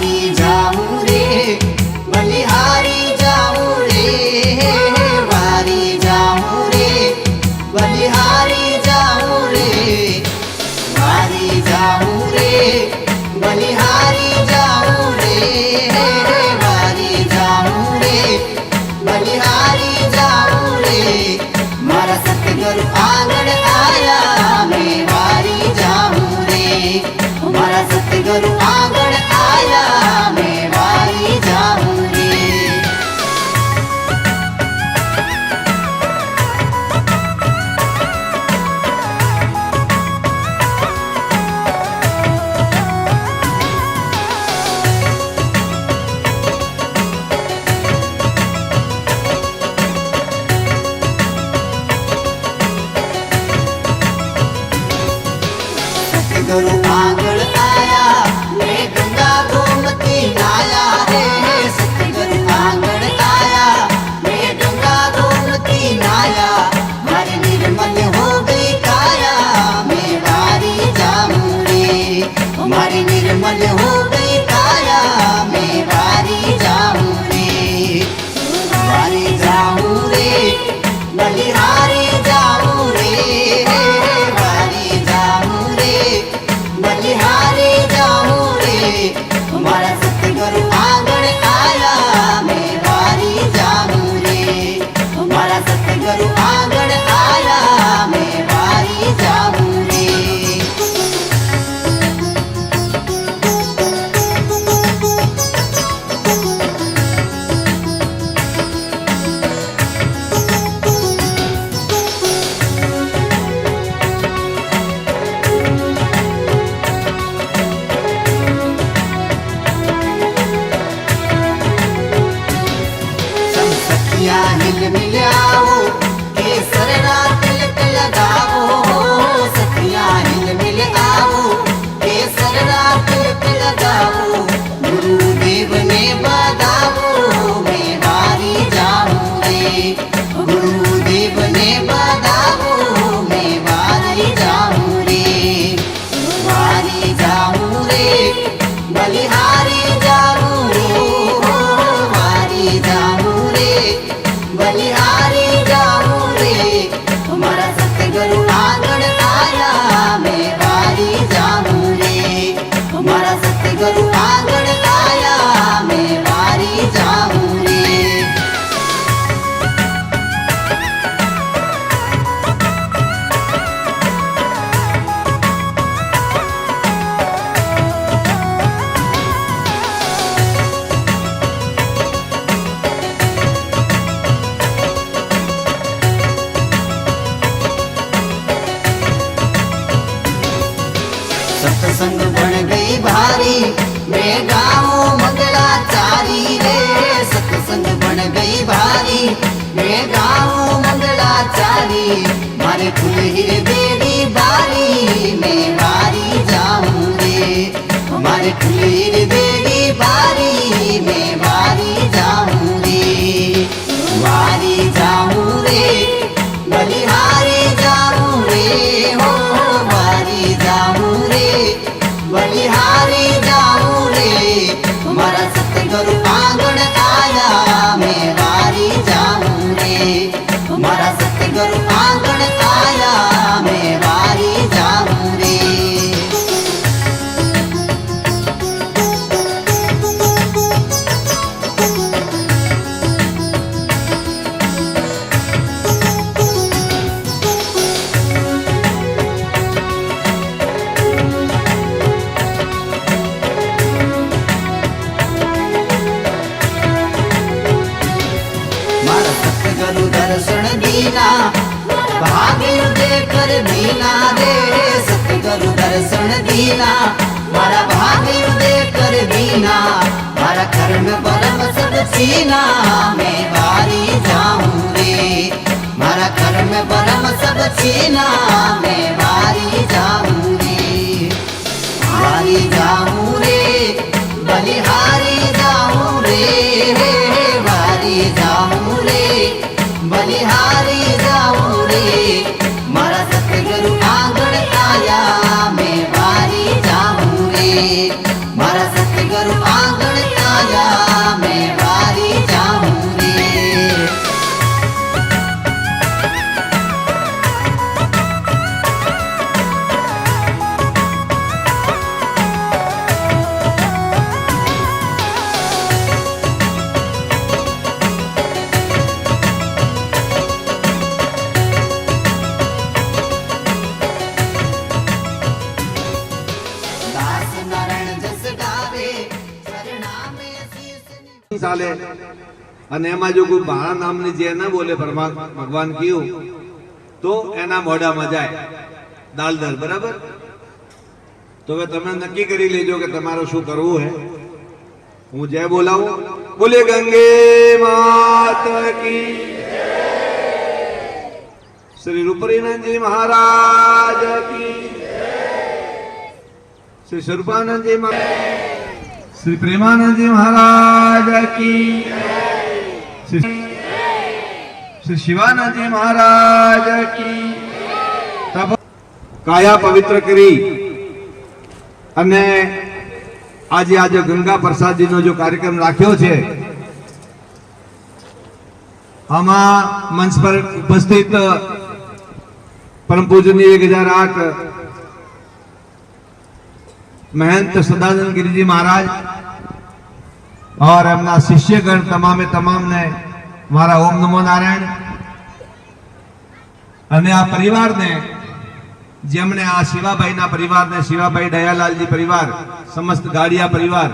વારી સત્સંગ પણ ગઈ ભારી. બે ગામો મગલા ચારી રે. સત્સંગ પણ ગઈ ભારી. બે ગામો મગલા ચારી મારે ખુલ્લી બેડી બારી. મે બારી જાઉં રે. મારે ખુલ્લી બેડી બારી. મે બારી જાઉં રે. વારી જાઉં રે. મારા સતગુરુ આંગણ કાયા મેં વારી જાઉં રે. મારા સતગુરુ આંગણ આયા મેં વારી ભાગ્ય દેખર દીના રે સતગુરુ દર્શન દીના મારા ભાગ્ય દેખર દીના મારા કર્મ પરમ સદ છીના મેં વારી જાઉં રે મારા કર્મ પરમ સદ છીના મેં વારી જાઉં રે વારી જાઉં રે બલિહારી જાઉં રે વારી જાઉં રે બલિહારી જાઉં રે મારા સતગુરુ આંગણ આયા મેં વારી જાઉં રે. અને એમાં જો કોઈ ભાણા નામની જે ના બોલે ભગવાન કયું, તો એના મોઢામાં જાય. દાલદર, બરાબર? તો હવે તમે નક્કી કરી લેજો કે તમારે શું કરવું હે. હું જય બોલાવું બોલે ગંગે માતા શ્રી રૂપરીનંદજી મહારાજ કી શ્રી સ્વરૂપાનંદજી શ્રી પ્રેમાનંદજી મહારાજ કી શ્રી શિવાનંદજી મહારાજ કાયા પવિત્ર કરી અને આજે આજે ગંગા પ્રસાદજીનો જો કાર્યક્રમ રાખ્યો છે, આમાં મંચ પર ઉપસ્થિત પરમ પૂજનીય એક હજાર આઠ મહેંત સદાનંદ ગિરિજી મહારાજ और એમના શિષ્યગણ તમામે તમામને મારા ઓમ નમો નારાયણ અને આ પરિવારને જેમણે આ શિવાભાઈના પરિવારને શિવાભાઈ દયાલાલજી પરિવાર સમસ્ત ગાડિયા પરિવાર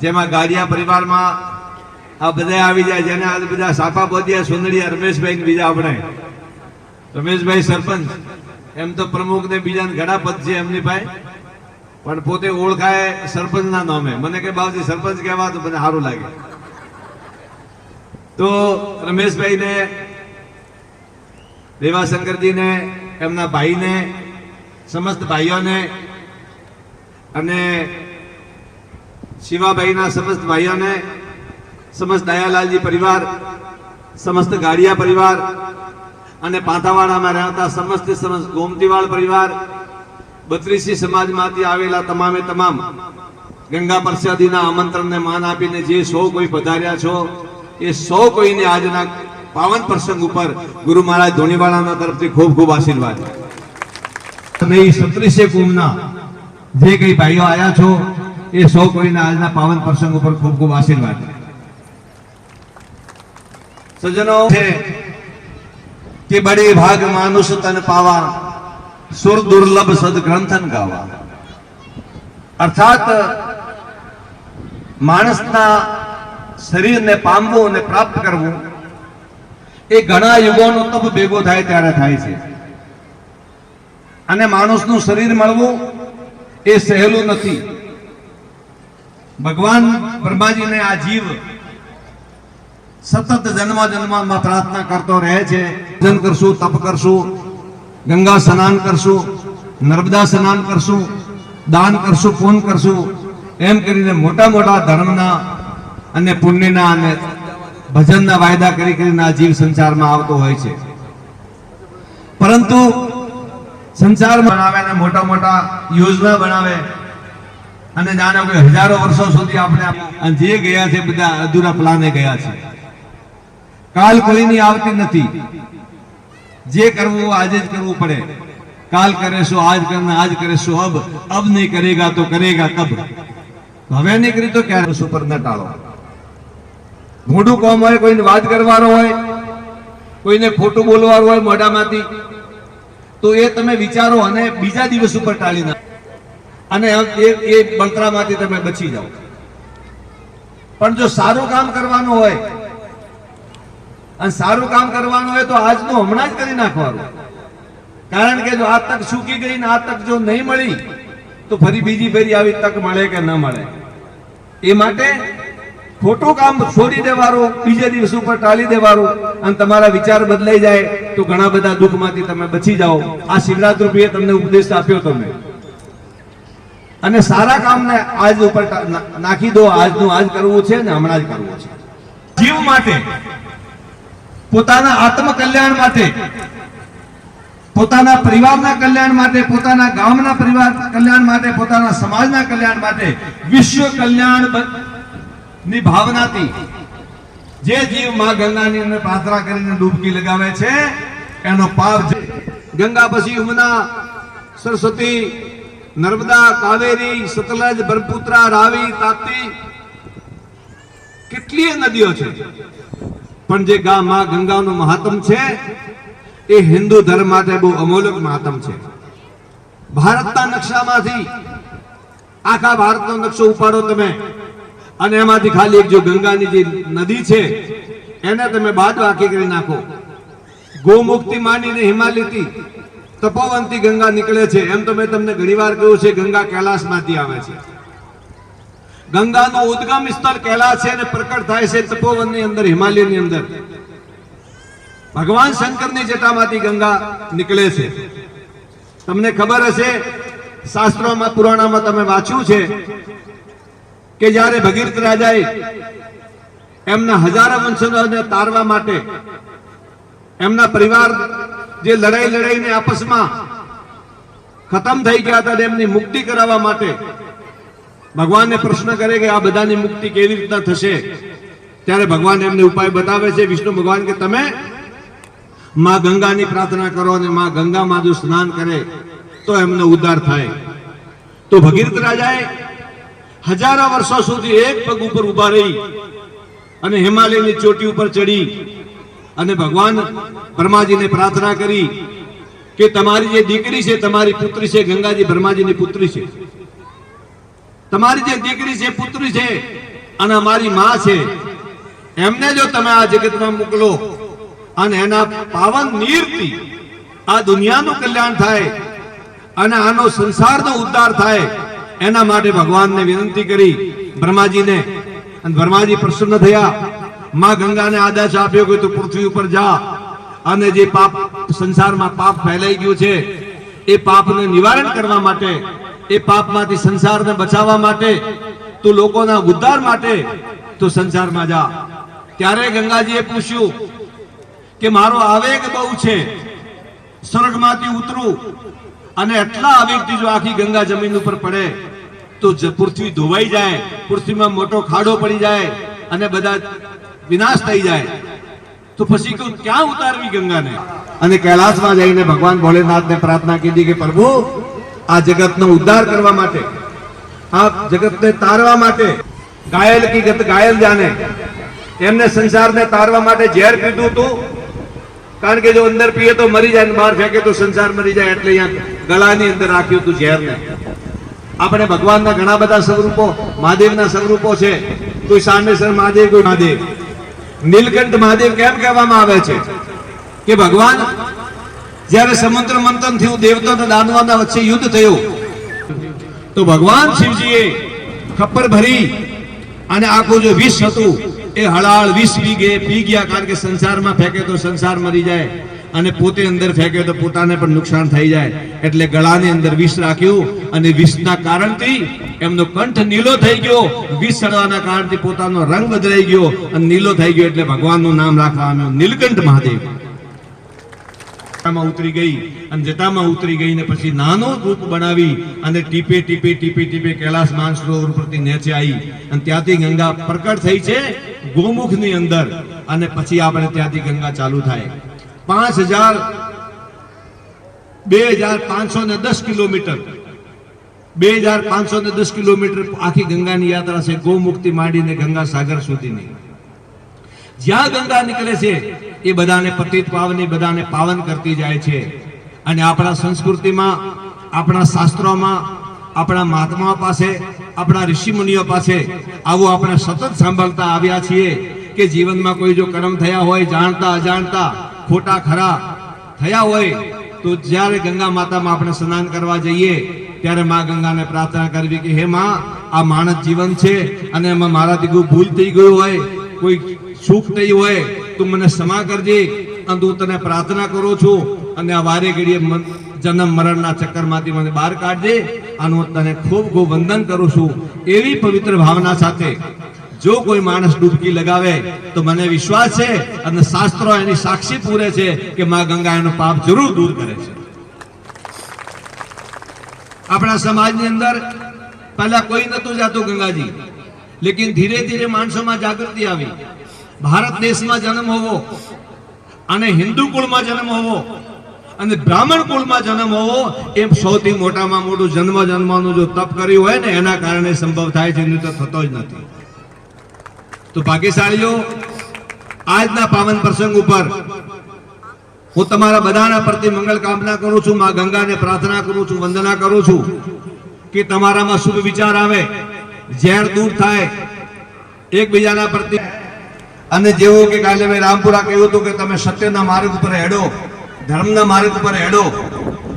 જેમાં ગાડિયા પરિવારમાં આ બધા આવી જાય જેને આ બધા સાપા બોધિયા સુંદરિયા રમેશભાઈ બીજા આપણે રમેશભાઈ સરપંચ એમ તો પ્રમુખ ને બીજા ઘણા પદ છે એમની પાસે. પણ પોતે ઓળખાય સરપંચના નામે. મને કે બાબજી સરપંચ કહેવા તો મને સારું લાગે. તો રમેશભાઈને, દેવાશંકરજીને, એમના ભાઈને, સમસ્ત ભાઈઓને અને શિવાભાઈના સમસ્ત ભાઈઓને, સમસ્ત દયાલાલજી પરિવાર, સમસ્ત ગાડિયા પરિવાર અને પાંથાવાડામાં રહેતા સમસ્ત સમસ્ત ગોમતીવાળ પરિવાર બત્રીસી સમાજમાંથી આવેલા તમામે તમામ ગંગા પ્રસાદીના આમંત્રણને માન આપીને જે સૌ કોઈ પધાર્યા છો, એ સૌ કોઈને આજના પાવન પ્રસંગ ઉપર ગુરુ મહારાજ ધોનીવાળાના તરફથી ખૂબ ખૂબ આશીર્વાદ. તમે એ સત્રીસે કુંભના જે કઈ ભાઈઓ આવ્યા છો, એ સૌ કોઈને આજના પાવન પ્રસંગ ઉપર ખૂબ ખૂબ આશીર્વાદ. સજ્જનો છે કે બડે ભાગ માનુષ તન પાવા સુર દુર્લભ સદગ્રંથન ગાવા. અર્થાત, માણસના શરીરને પામવું અને પ્રાપ્ત કરવું, એ ઘણા યુગોનો તપ ભેગો થાય ત્યારે થાય છે. અને માણસનું શરીર મળવું એ સહેલું નથી. ભગવાન બ્રહ્માજીને આ જીવ સતત જન્મ જન્મમાં પ્રાર્થના કરતો રહે છે, ભજન કરશું, તપ કરશું ગંગા સ્નાન કરશું, નર્મદા સ્નાન કરશું, દાન કરશું, પૂન કરશું, એમ કરીને મોટા મોટા ધર્મના અને પુણ્યના અને ભજનના વાયદા કરી કરીને આ જીવ સંસારમાં આવતો હોય છે. પરંતુ સંસાર બનાવે અને મોટા મોટા યોજના બનાવે અને જાણે કોઈ હજારો વર્ષો સુધી આપણે જે ગયા છે બધા અધૂરા પ્લાને ગયા છે. કાલ કોઈની આવતી નથી. જે કરવું આજે જ કરવું પડે. કાલ કરે શું, આજ કરના આજ કરે શું, અબ અબ નહીં કરેગા તો કરેગા તબ હવે નહીં તો ક્યારે સુપર ન ટાળો મોઢું કોમ હોય, કોઈને વાત કરવાનો હોય, કોઈને ખોટું બોલવાનું હોય મોઢામાંથી, તો એ તમે વિચારો અને બીજા દિવસ ઉપર ટાળી નાખો. અને એ એ બળતરામાંથી તમે બચી જાઓ. પણ જો સારું કામ કરવાનું હોય અને સારું કામ કરવાનું હોય તો આજનું હમણાં જ કરી નાખવાનું. કારણ કે જો આ તક સૂકી ગઈ ને આ તક જો નહીં મળી, તો ફરી બીજી ફેરી આવી તક મળે કે ન મળે. એ માટે ખોટું કામ છોડી દેવાનું, બીજે દિવસ ઉપર ટાળી દેવાનું અને તમારા વિચાર બદલાઈ જાય તો ઘણા બધા દુઃખમાંથી તમે બચી જાઓ. આ શિવરાત્રિએ તમને ઉપદેશ આપ્યો તમે અને સારા કામને આજ ઉપર નાખી દો, આજનું આજ કરવું છે ને હમણાં જ કરવું છે. જીવ માટે પોતાના આત્મ કલ્યાણ માટે, પોતાના પરિવારના કલ્યાણ માટે, પોતાના ગામના પરિવાર કલ્યાણ માટે, પોતાના સમાજના કલ્યાણ માટે વિશ્વ કલ્યાણ ભાવનાથી જે જીવમાં ગંગાની અંદર પ્રાર્થના કરીને ડૂબકી લગાવે છે, એનો પાપ ગંગા પછી યમુના સરસ્વતી, નર્મદા, કાવેરી, સતલજ બ્રહ્મપુત્રા રાવી, તાપ્તી, કેટલીય નદીઓ છે. પણ જે ગા માં ગંગાનું મહાત્મ છે, એ હિન્દુ ધર્મ માટે બહુ અમૂલક મહાત્મ છે. ભારતના નકશામાંથી આખા ભારતનો નકશો ઉપાડો તમે, અને એમાંથી ખાલી એક જો ગંગાની જે નદી છે, એને તમે બાદ વાકી કરી નાખો. ગોમુક્તિ માંડીને હિમાલયથી તપોવંતી ગંગા નીકળે છે, એમ તો મેં તમને ઘણીવાર કહ્યું છે, ગંગા કૈલાસમાંથી આવે છે. ગંગાનો ઉદ્ગમ સ્થળ કૈલાસ અને પ્રકટ થાય છે તપોવનની અંદર, હિમાલયની અંદર. ભગવાન શંકરની જટામાંથી ગંગા નીકળે છે. તમને ખબર હશે, શાસ્ત્રોમાં, પુરાણામાં તમે વાંચ્યું છે કે જ્યારે ભગીરથ રાજાએ એમના હજારો વંશજોને તારવા માટે એમના પરિવાર જે લડાઈ લડાઈને આપસમાં ખતમ થઈ ગયા હતા એમની મુક્તિ કરાવવા માટે ભગવાનને પ્રશ્ન કરે કે આ બધાની મુક્તિ કેવી રીતના થશે? ત્યારે ભગવાન એમને ઉપાય બતાવે છે, વિષ્ણુ ભગવાન કે તમે માં ગંગાની પ્રાર્થના કરો અને માં ગંગામાં જો સ્નાન કરે, તો એમનો ઉદ્ધાર થાય. તો ભગીરથ રાજાએ હજારો વર્ષો સુધી એક પગ ઉપર ઊભા રહી અને હિમાલયની ચોટી ઉપર ચડી અને ભગવાન બ્રહ્માજીને પ્રાર્થના કરી કે તમારી જે દીકરી છે, તમારી પુત્રી છે, ગંગાજી બ્રહ્માજીની પુત્રી છે. તમારી જે દીકરી છે, પુત્રી છે, અને અમારી માં છે, એમને જો તમે આ જગતમાં મોકલો, અને એના પાવન નીરથી આ દુનિયાનું કલ્યાણ થાય, અને આનો સંસારનો ઉદ્ધાર થાય, એના માટે ભગવાનને વિનંતી કરી, બ્રહ્માજીને. અને બ્રહ્માજી પ્રસન્ન થયા. માં ગંગાને આદેશ આપ્યો કે તું પૃથ્વી ઉપર જા, અને જે પાપ સંસારમાં પાપ ફેલાઈ ગયું છે, એ પાપને નિવારણ કરવા માટે એ પાપમાંથી સંસારને બચાવવા માટે, તું લોકોના ઉદ્ધાર માટે, તું સંસારમાં જા. ત્યારે ગંગાજીએ પૂછ્યું કે મારો આવેગ બહુ છે, સ્વર્ગમાંથી ઉતરું અને એટલા આવેગથી જો આખી ગંગા જમીન ઉપર પડે, તો પૃથ્વી ધોવાઈ જાય, પૃથ્વીમાં મોટો ખાડો પડી જાય અને બધા વિનાશ થઈ જાય. તો પછી કહું ક્યાં ઉતારવી ગંગાને? અને કૈલાસમાં જઈને ભગવાન ભોલેનાથને પ્રાર્થના કીધી કે, પ્રભુ આ જગતનો ઉદ્ધાર કરવા માટે, આ જગતને તારવા માટે ગાયલ કી ગત ગાયલ જાને. એમને સંસારને તારવા માટે ઝેર પીધું તું. કારણ કે જો અંદર પીએ તો મરી જાય બહાર ફેંકે તો સંસાર મરી જાય એટલે અહીંયા ગળાની અંદર રાખ્યું હતું ઝેરને. આપણે ભગવાનના ઘણા બધા સ્વરૂપો, મહાદેવના સ્વરૂપો છે. કોઈ સામેશ્વર મહાદેવ, કોઈ મહાદેવ. નીલકંઠ મહાદેવ કેમ કહેવામાં આવે છે? કે ભગવાન જ્યારે સમંત્ર મંથન થયું, દેવતા દાનવોના વચ્ચે યુદ્ધ થયું, તો ભગવાન શિવજીએ ખપ્પર ભરી અને આખું જે વિષ હતું, એ હળાળ વિષ પી ગયે, પી ગયા કારણ કે સંસારમાં ફેંકે તો સંસાર મરી જાય અને પોતે અંદર ફેંકે તો પોતાને પણ નુકસાન થઈ જાય. એટલે ગળાની અંદર વિષ રાખ્યું અને વિષના કારણથી એમનો કંઠ નીલો થઈ ગયો, વિષ ચડવાના કારણથી પોતાનો રંગ બદલાઈ ગયો અને નીલો થઈ ગયો એટલે ભગવાનનું નામ રાખવા આવ્યું નીલકંઠ મહાદેવ. જટામાં ઉતરી ગઈ અને જટામાં ઉતરી ગઈ ને પછી નાનો રૂપ બનાવી અને ટીપે ટીપે ટીપે ટીપે કૈલાસ માનસરોવર પરથી નીચે આવી. અને ત્યાંથી ગંગા પ્રકટ થઈ છે ગોમુખની અંદર. અને પછી આપણે ત્યાંથી ગંગા ચાલુ થાય. પાંચ હજાર બે હજાર પાંચસો ને દસ કિલોમીટર. બે હજાર પાંચસો ને દસ કિલોમીટર આખી ગંગાની યાત્રા છે ગોમુખથી માંડીને ગંગા સાગર સુધીની. જ્યાં ગંગા નીકળે છે એ બધાને પતિત પાવની બધાને પાવન કરતી જાય છે. અને આપણા સંસ્કૃતિમાં, આપણા શાસ્ત્રોમાં, આપણા મહાત્માઓ પાસે, આપણા ઋષિમુનિઓ પાસે આવું આપણે સતત સાંભળતા આવ્યા છીએ કે જીવનમાં કોઈ જો કર્મ થયા હોય, જાણતા, અજાણતા, ખોટા, ખરા થયા હોય, તો જ્યારે ગંગા માતામાં આપણે સ્નાન કરવા જઈએ, ત્યારે મા ગંગાને પ્રાર્થના કરવી કે, હે માં, આ માણસ જીવન છે અને એમાં મારાથી કોઈ ભૂલ થઈ ગયું હોય, કોઈ સુખ થઈ હોય તું મને ક્ષમા કરજે અને હું તને પ્રાર્થના કરું છું. અને આ વારે ઘડીએ જન્મ મરણના ચક્કરમાંથી મને બહાર કાઢજે અને હું તને ખૂબ ખૂબ વંદન કરું છું. એવી પવિત્ર ભાવના સાથે જો કોઈ માણસ ડૂબકી લગાવે તો મને વિશ્વાસ છે અને શાસ્ત્રો એની સાક્ષી પૂરે છે કે માં ગંગા એનો પાપ જરૂર દૂર કરે છે. આપણા સમાજની અંદર પહેલા કોઈ નતું જાતું ગંગાજી. લેકિન ધીરે ધીરે માણસોમાં જાગૃતિ આવી. ભારત દેશમાં જન્મ હોવો અને હિન્દુ કુળમાં જન્મ હોવો અને બ્રાહ્મણ કુળમાં જન્મ હોવો એ સૌથી મોટામાં મોટું જન્મ જન્મનું જો તપ કર્યું હોય ને, એના કારણે સંભવ થાય છે, નહીં તો થતો જ નથી. તો ભાગ્યશાળીઓ, આજના પાવન પ્રસંગ ઉપર હું તમારા બધાના પ્રતિ મંગલ કામના કરું છું, માં ગંગાને પ્રાર્થના કરું છું, વંદના કરું છું કે તમારામાં શુભ વિચાર આવે, ઝેર દૂર થાય, એકબીજાના પ્રતિ અને જેવું કે કાલે મેં રામપુરા કહ્યું હતું કે તમે સત્યના માર્ગ ઉપર હેડો, ધર્મના માર્ગ ઉપર હેડો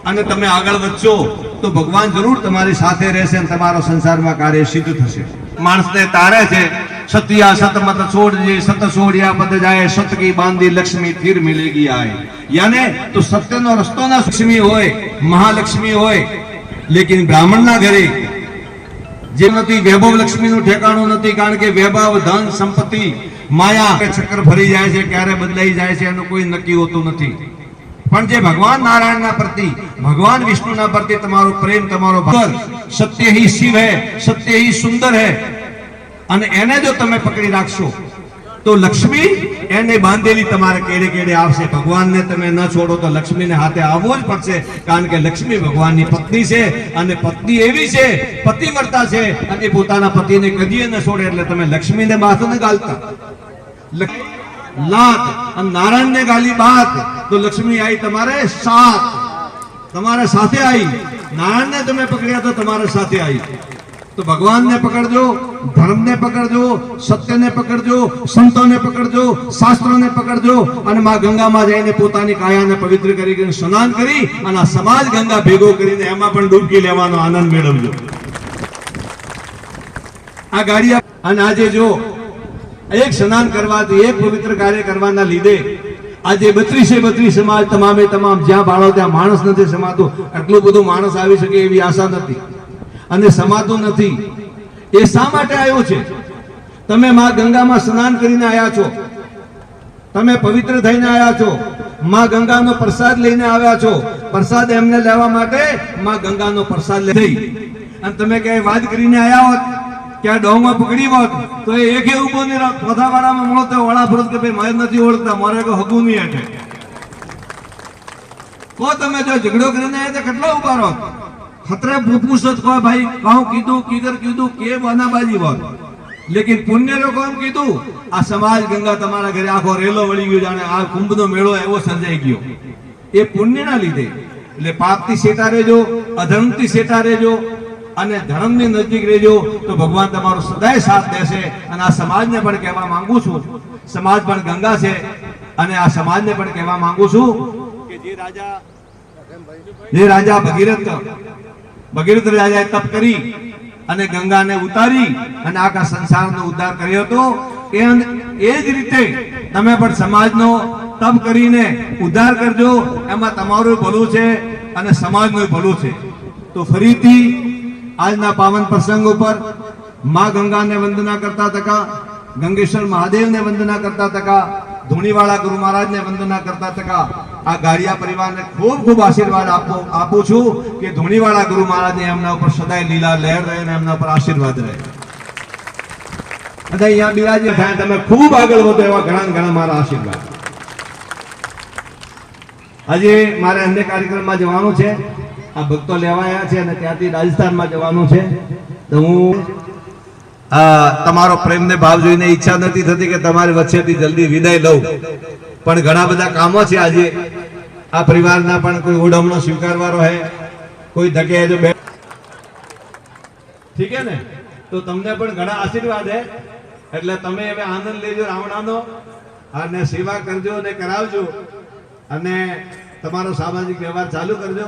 અને તમે આગળ વધશો, તો ભગવાન જરૂર તમારી સાથે રહેશે અને તમારો સંસારમાં કાર્ય સિદ્ધ થશે. માણસને તારે છે, સત્યા સતમત છોડજે, સત છોડ્યા પદ જાય સતકી બાંધી લક્ષ્મી ફિર મિલેગી આય. યાને તો સત્યનો રસ્તો ના લક્ષ્મી હોય, મહાલક્ષ્મી હોય, લેકિન બ્રાહ્મણના ઘરે જે નથી, વૈભવ લક્ષ્મીનું ઠેકાણું નથી, કારણ કે વૈભવ, ધન, સંપત્તિ માયા ચક્કર ફરી જાય છે, ક્યારે બદલાઈ જાય છે, એનું કોઈ નક્કી હોતું નથી. પણ જે ભગવાન નારાયણના પ્રતિ, ભગવાન વિષ્ણુના પ્રતિ તમારો પ્રેમ, તમારો સત્ય હી શિવ હે, સત્ય હી સુંદર હે, અને એને જો તમે પકડી રાખશો તો લક્ષ્મી એને બાંધેલી તમારે કેડે કેડે આવશે? ભગવાનને તમે ન છોડો તો લક્ષ્મીને હાથે આવવું જ પડશે. કારણ કે લક્ષ્મી ભગવાનની પત્ની છે અને પત્ની એવી છે, પતિવ્રતા છે અને પોતાના પતિને કદીએ ન છોડે એટલે તમે લક્ષ્મીને માથું ન ગાલતા. લાત અને નારાયણને ગાલી બાત, તો લક્ષ્મી આવી તમારે સાત. તમારે સાથે આવી નારાયણને તમે પકડ્યા તો તમારે સાથે આવી તો ભગવાનને પકડજો, ધર્મને પકડજો, સત્યને પકડજો, સંતોને પકડજો, શાસ્ત્રોને પકડજો અને માં ગંગામાં જઈને પોતાની કાયાને પવિત્ર કરી કરીને સ્નાન કરી અને આ સમાજ ગંગા ભેગો કરીને એમાં પણ ડૂબકી લેવાનો આનંદ મેળવજો. આ ગાડી અને આજે જો એક સ્નાન કરવાથી એક પવિત્ર કાર્ય કરવાના લીધે આજે બત્રીસે બત્રીસ સમાજ તમામે તમામ જ્યાં બાળો ત્યાં માણસ નથી સમાતું, આટલું બધું માણસ આવી શકે એવી આશા નથી. અને સમાતો નથી. એ શા માટે આવ્યો છે? તમે માં ગંગામાં સ્નાન કરીને આવ્યા છો. તમે પવિત્ર થઈને આવ્યા છો. માં ગંગાનો પ્રસાદ લઈને આવ્યા છો. પ્રસાદ એમને લેવા માટે માં ગંગાનો પ્રસાદ લઈ અને તમે ક્યાંય વાત કરીને આવ્યા હોત ક્યાં ડોંગમાં પકડી હોત, તો એ એક રહો ચોથા વાળામાં મળો તો વડા ફરત કે ભાઈ, મારે નથી ઓળખતા, મારે કોઈ હગું નહીં હેઠે. કો તમે જો ઝઘડો કરીને આવ્યા તો કેટલા ઊભા રહો? ખતરે ભૂપુસત કહો ભાઈ, કહું કીધું, કીધર કીધું કે બનાબાજી વાત લેકિન પુણ્ય લોકો કોમ કીધું, આ સમાજ ગંગા તમારા ઘરે આખો રેલો વળી ગયો જાણે, આ કુંભનો મેળો એવો સર્જાઈ ગયો. એ પુણ્યના લીધે. એટલે પાપથી સેટા રહેજો, અધર્મથી સેટા રહેજો, અને ધર્મની નજીક રહેજો, તો ભગવાન તમારો સદાય સાથ દેશે. અને આ સમાજને પણ કહેવા માંગુ છું. સમાજ પણ ગંગા છે. અને આ સમાજને પણ કહેવા માંગુ છું કે જે રાજા જે રાજા ભગીરથ ભગીરથ રાજાએ તપ કરી અને ગંગાને ઉતારી અને આખા સંસારનો ઉદ્ધાર કર્યો હતો. એ એ જ રીતે તમે પણ સમાજનો તપ કરીને ઉદ્ધાર કરજો. એમાં તમારું ભલું છે અને સમાજનું ભલું છે. તો ફરીથી આજના પાવન પ્રસંગ ઉપર મા ગંગાને વંદના કરતા તકા, ગંગેશ્વર મહાદેવને વંદના કરતા તકા, ધૂણીવાળા ગુરુ મહારાજને વંદના કરતા તકા આ ગાડિયા પરિવારને ખૂબ ખૂબ આશીર્વાદ આપો, આપું છું કે ધૂણીવાળા ગુરુ મહારાજને એમના ઉપર સદાય લીલા લહેર રહે અને એમના ઉપર આશીર્વાદ રહે. અને અહીંયા બિરાજી થાય, તમે ખૂબ આગળ વધો એવા ઘણા ઘણા મારા આશીર્વાદ. આજે મારે અન્ય કાર્યક્રમમાં જવાનું છે, આ ભક્તો લેવાયા છે અને ત્યાંથી રાજસ્થાનમાં જવાનું છે. તો હું તમારો પ્રેમને ભાવ જોઈને ઈચ્છા નથી થતી કે તમારી વચ્ચેથી જલ્દી વિદાય લઉં. પણ ઘણા બધા કામો છે આજે. આ પરિવારના પણ કોઈ ઉડમનો સ્વીકારવાનો હે. કોઈ ધકે જો બે ઠીક હે ને? તો તમને પણ ઘણા આશીર્વાદ હે. એટલે તમે હવે આનંદ લેજો રાવણાનો અને સેવા કરજો અને કરાવજો. અને તમારો સામાજિક વ્યવહાર ચાલુ કરજો.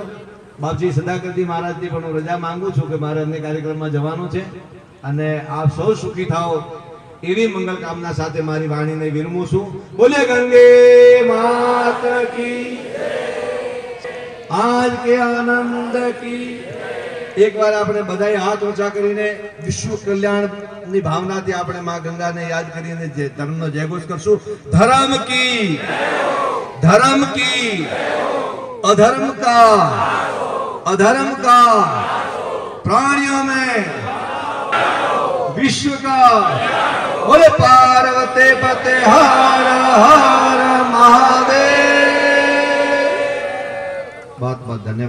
બાપજી સદાકરજી મહારાજની પણ હું રજા માંગુ છું કે મહારાજને કાર્યક્રમમાં જવાનું છે. અને આપ સૌ સુખી થાઓ. એવી મંગલ કામના સાથે મારી વાણીને વિરમું છું. બોલે ગંગે માત્ર કી આજ કે આનંદ કી એકવાર આપણે બધાએ હાથ ઊંચા કરીને વિશ્વ કલ્યાણની ભાવનાથી આપણે માં ગંગાને યાદ કરીને જે ધર્મનો જયઘોષ કરશું. ધર્મ કી ધર્મ કી અધર્મ કા અધર્મ કા પ્રાણીઓ મેં વિશ્વ કા बोले पार्वती पते हर हर महादेव बहुत बहुत धन्यवाद